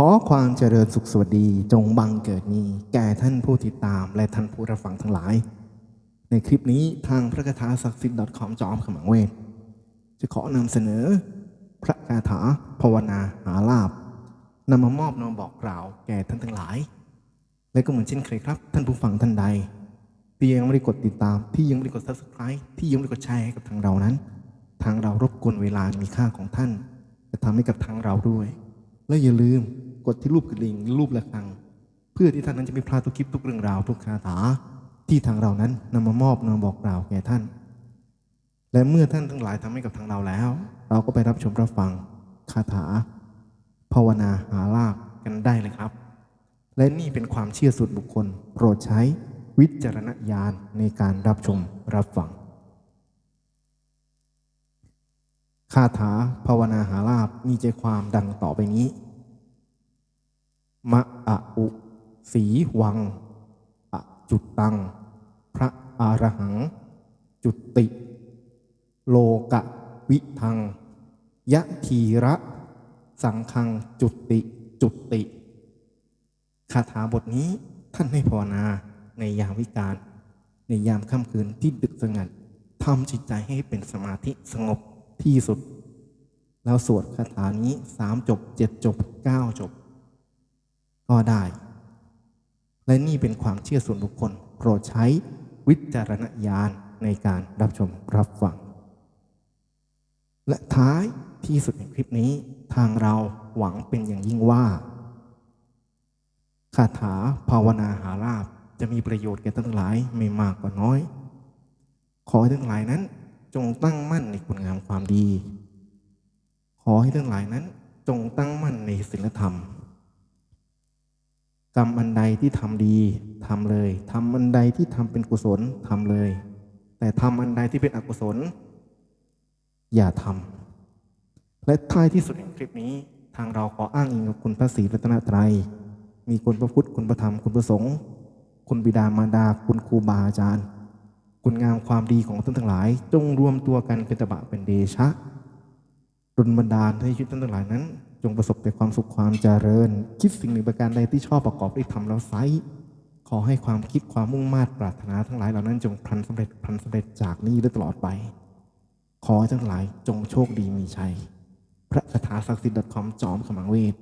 ขอความเจริญสุขสวัสดีจงบังเกิดมีแก่ท่านผู้ติดตามและท่านผู้รับฟังทั้งหลาย ในคลิปนี้ทางพระคาถาศักดิ์สิทธิ์ .com จอมขมังเวทจะขอนำเสนอ พระคาถาภาวนาหาลาบนำมามอบนำบอกกล่าวแก่ท่านทั้งหลาย และก็เหมือนเช่นเคยครับ ท่านผู้ฟังท่านใด ที่ยังไม่ได้กดติดตามที่ยังไม่ได้กด subscribe ที่ยังไม่ได้กดแชร์ให้กับทางเรานั้น ทางเรารบกวนเวลามีค่าของท่าน จะทำให้กับทางเราด้วย และอย่าลืม กดที่รูปกระดิ่งรูประฆัง เพื่อที่ท่านนั้นจะไม่พลาดทุกคลิปทุกเรื่องราวทุกคาถา ที่ทางเรานั้นนำมามอบนำบอกกล่าวแก่ท่าน และเมื่อท่านทั้งหลายทำให้กับทางเราแล้ว เราก็ไปรับชมรับฟังคาถา ภาวนาหาลาบกันได้เลยครับ และนี่เป็นความเชื่อส่วนบุคคล โปรดใช้วิจารณญาณในการรับชมรับฟังคาถาภาวนาหาลาบมีใจความดังต่อไปนี้ มะอะอุ สีวังอะจุดตัง พระอารหัง จุติ โลกะวิทัง ยะทีระ สังคังจุติ จุติคาถาบทนี้ท่านให้ภาวนาในยามวิกาลในยามค่ำคืนที่ดึกสงัดทำจิตใจให้เป็นสมาธิสงบที่สุด แล้วสวดคาถานี้สามจบเจ็ดจบเก้าจบ ก็ได้ และนี่เป็นความเชื่อส่วนบุคคลโปรดใช้วิจารณญาณในการรับชมรับฟัง และท้ายที่สุดในคลิปนี้ทางเราหวังเป็นอย่างยิ่งว่าคาถาภาวนาหาลาบจะมีประโยชน์แก่ท่านทั้งหลายไม่มากก็น้อย ขอให้ท่านทั้งหลายนั้นจงตั้งมั่นในคุณงามความดี ขอให้ท่านทั้งหลายนั้นจงตั้งมั่นในศีลธรรม กรรมอันใดที่ทำดีทำเลยทำอันใดที่ทำเป็นกุศลทำเลย แต่ทำอันใดที่เป็นอกุศล อย่าทำและท้ายที่สุดในคลิปนี้ ทางเราขออ้างอิงกับคุณพระศรีรัตนตรัย มีคุณพระพุทธคุณพระธรรมคุณพระสงฆ์คุณบิดามารดาคุณครูบาอาจารย์ คุณงามความดีของท่านทั้งหลาย จงรวมตัวกันเป็นตบะเป็นเดชะดลบันดาลให้ชีวิตท่านทั้งหลายนั้น จงประสบแต่ความสุขความเจริญ คิดสิ่งหนึ่งประการใดที่ชอบประกอบด้ทำแล้วไซขอให้ความคิดความมุ่งมา่ปรารถนาทั้งหลายเหล่านั้นจงพันสำเร็จพันสำเร็จจากนี้และตลอดไป ขอทั้งหลายจงโชคดีมีชัย พระคาถาศักดิ์สิทธิ์ .com จอมขมังเวท